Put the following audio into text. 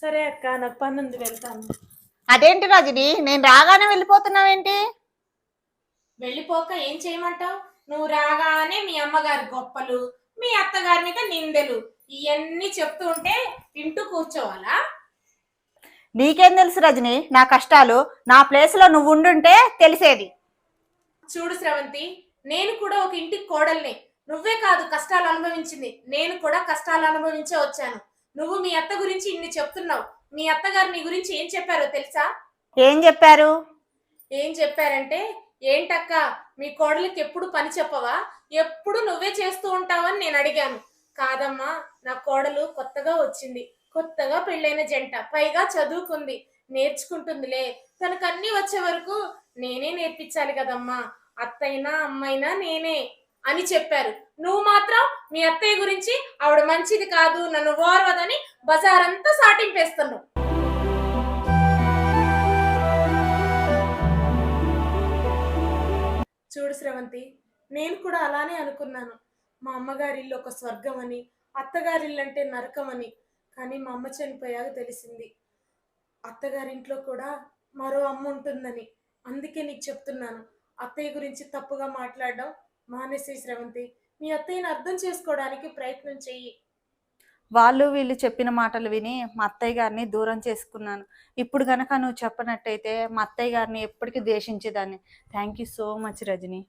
సరే అక్క నాకు పని ఉంది వెళ్తాను. అదేంటి రజని నేను రాగానే వెళ్ళిపోతున్నావేంటి? వెళ్ళిపోక ఏం చేయమంటావు? నువ్వు రాగానే మీ అమ్మగారి గొప్పలు మీ అత్తగారి మీద నిందెలు ఇవన్నీ చెప్తూ ఉంటే వింటూ కూర్చోవాలా? నీకేం తెలుసు రజని నా కష్టాలు నా ప్లేస్లో నువ్వు ఉండుంటే తెలిసేది. చూడు శ్రవంతి నేను కూడా ఒక ఇంటికి కోడల్ని. నువ్వే కాదు కష్టాలు అనుభవించింది. నేను కూడా కష్టాలు అనుభవించే వచ్చాను. నువ్వు మీ అత్త గురించి ఇన్ని చెప్తున్నావు. మీ అత్తగారు నీ గురించి ఏం చెప్పారో తెలుసా? ఏం చెప్పారు? ఏం చెప్పారంటే ఏంటక్క మీ కోడలికి ఎప్పుడు పని చెప్పవా? ఎప్పుడు నువ్వే చేస్తూ ఉంటావని నేను అడిగాను. కాదమ్మా నా కోడలు కొత్తగా వచ్చింది. కొత్తగా పెళ్ళైన జంట. పైగా చదువుకుంది. నేర్చుకుంటుందిలే. తనకు అన్ని వచ్చే వరకు నేనే నేర్పించాలి కదమ్మా. అత్తైనా అమ్మైనా నేనే. అని చెప్పారు. నువ్వు మాత్రం మీ అత్తయ్య గురించి ఆవిడ మంచిది కాదు నన్ను ఓర్వదని అంతా సాటింపేస్తున్నావు. చూడు శ్రవంతి నేను కూడా అలానే అనుకున్నాను. మా అమ్మగారి ఇల్లు ఒక స్వర్గం అని అత్తగారి ఇల్లు అంటే నరకం అని కానీ మా అమ్మ చనిపోయాక తెలిసింది. అత్తగారింట్లో కూడా మరో అమ్మ ఉంటుందని అందుకే నీకు చెప్తున్నాను. అత్తయ్య గురించి తప్పుగా మాట్లాడడం మానేసే శ్రవంతి మీ అత్తయ్యను అర్థం చేసుకోవడానికి ప్రయత్నం చెయ్యి. వాళ్ళు వీళ్ళు చెప్పిన మాటలు విని మా అత్తయ్య గారిని దూరం చేసుకున్నాను. ఇప్పుడు గనక నువ్వు చెప్పనట్టయితే మా అత్తయ్య గారిని ఎప్పటికీ ద్వేషించేదాన్ని. Thank you so much Rajani.